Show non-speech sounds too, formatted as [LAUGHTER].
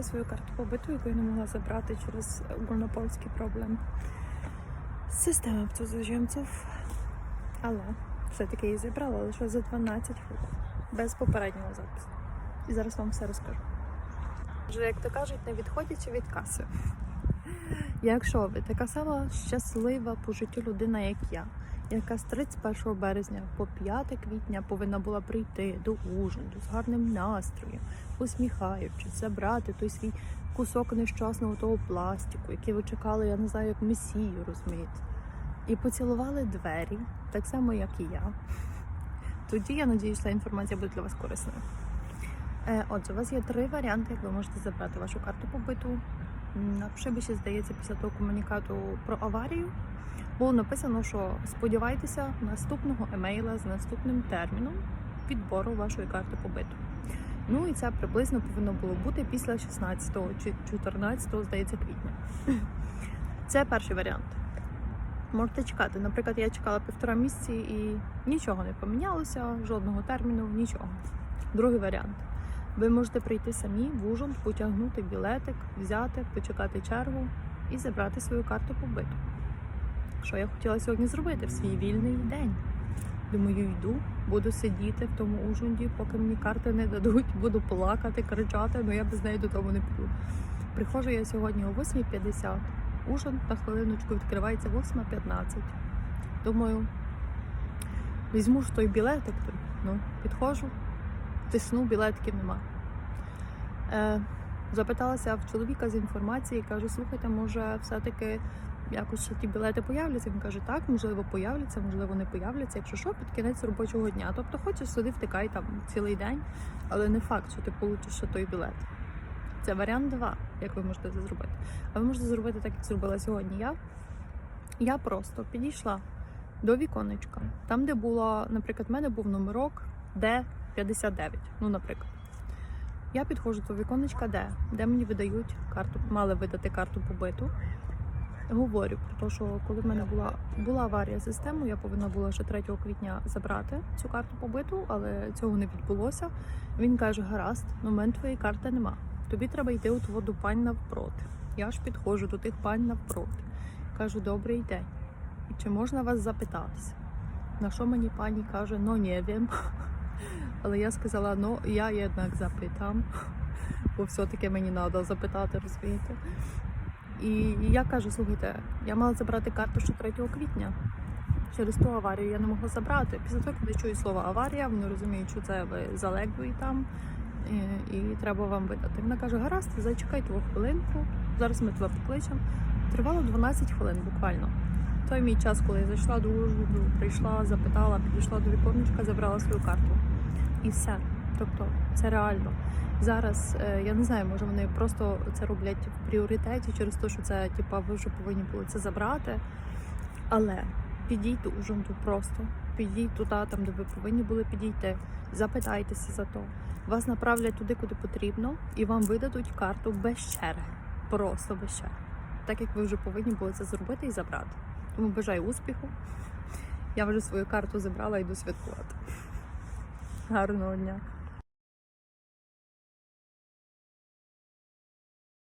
забрала свою карту побиту, яку я не могла забрати через огульнопольський проблем з системи цудземців. Але все-таки її забрала лише за 12 хвилин, без попереднього запису. І зараз вам все розкажу. Вже, як то кажуть, не відходячи від каси. Якщо ви така сама щаслива по життю людина, як я, яка з 31 березня по 5 квітня повинна була прийти до ужину з гарним настроєм, усміхаючись, забрати той свій кусок нещасного того пластику, який ви чекали, я не знаю, як месію, розумієте, і поцілували двері, так само, як і я. Тоді я надіюсь, ця інформація буде для вас корисною. Е, Отже, у вас є три варіанти, як ви можете забрати вашу карту побиту. На Пшибіші, здається, після того комунікату про аварію було написано, що сподівайтеся наступного емейла з наступним терміном відбору вашої карти побиту. Ну і це приблизно повинно було бути після 16 чи 14, здається, квітня. Це перший варіант. Можете чекати. Наприклад, я чекала півтора місяці і нічого не помінялося, жодного терміну, нічого. Другий варіант. Ви можете прийти самі в Ужгород, потягнути білетик, взяти, почекати чергу і забрати свою карту побиту. Що я хотіла сьогодні зробити в свій вільний день. Думаю, йду, буду сидіти в тому Ужгороді, поки мені карти не дадуть, буду плакати, кричати, але я без неї додому не піду. Приходжу я сьогодні о 8.50. Ужин на хвилиночку відкривається 8.15. Думаю, візьму ж той білетик. Ну, підходжу, тисну, білетків нема. Е, запиталася в чоловіка з інформації, кажу, слухайте, може, все-таки якось ті білети появляться. Він каже, так, можливо, появляться, можливо, не появляться. Якщо що, під кінець робочого дня. Тобто хочеш сюди втикай там цілий день, але не факт, що ти получиш той білет. Це варіант 2, як ви можете це зробити. А ви можете зробити так, як зробила сьогодні я. Я просто підійшла до віконечка, там, де була, наприклад, в мене був номерок Д59. Ну, наприклад. Я підходжу до віконечка Д, де мені видають карту, мали видати карту побиту. Говорю про те, що коли в мене була, була аварія з я повинна була ще 3 квітня забрати цю карту побиту, але цього не відбулося. Він каже: гаразд, момент твоєї карти нема. Тобі треба йти у твою пань навпроти. Я ж підходжу до тих пань навпроти. Кажу, добрий день. Чи можна вас запитатися? На що мені пані каже, ну не wiem. [LAUGHS] Але я сказала, ну я jednak запитам, бо все-таки мені треба запитати, розумієте. І я кажу, слухайте, я мала забрати карту ще 3 квітня. Через ту аварію я не могла забрати. Після того, коли чую слово аварія, вони розуміють, що це ви залеглий там і, і треба вам видати. Вона каже, гаразд, зачекай твою хвилинку, зараз ми тебе покличемо. Тривало 12 хвилин буквально. Той мій час, коли я зайшла до Ужгороду, прийшла, запитала, підійшла до віконечка, забрала свою карту. І все. Тобто це реально. Зараз е, я не знаю, може вони просто це роблять в пріоритеті через те, що це типа ви вже повинні були це забрати. Але підійти у Ужгороду просто. Підійдіть туди, там, де ви повинні були підійти. Запитайтеся за то. Вас направлять туди, куди потрібно, і вам видадуть карту без черги. Просто без черги. Так як ви вже повинні були це зробити і забрати. Тому бажаю успіху. Я вже свою карту забрала йду святкувати. Гарного дня.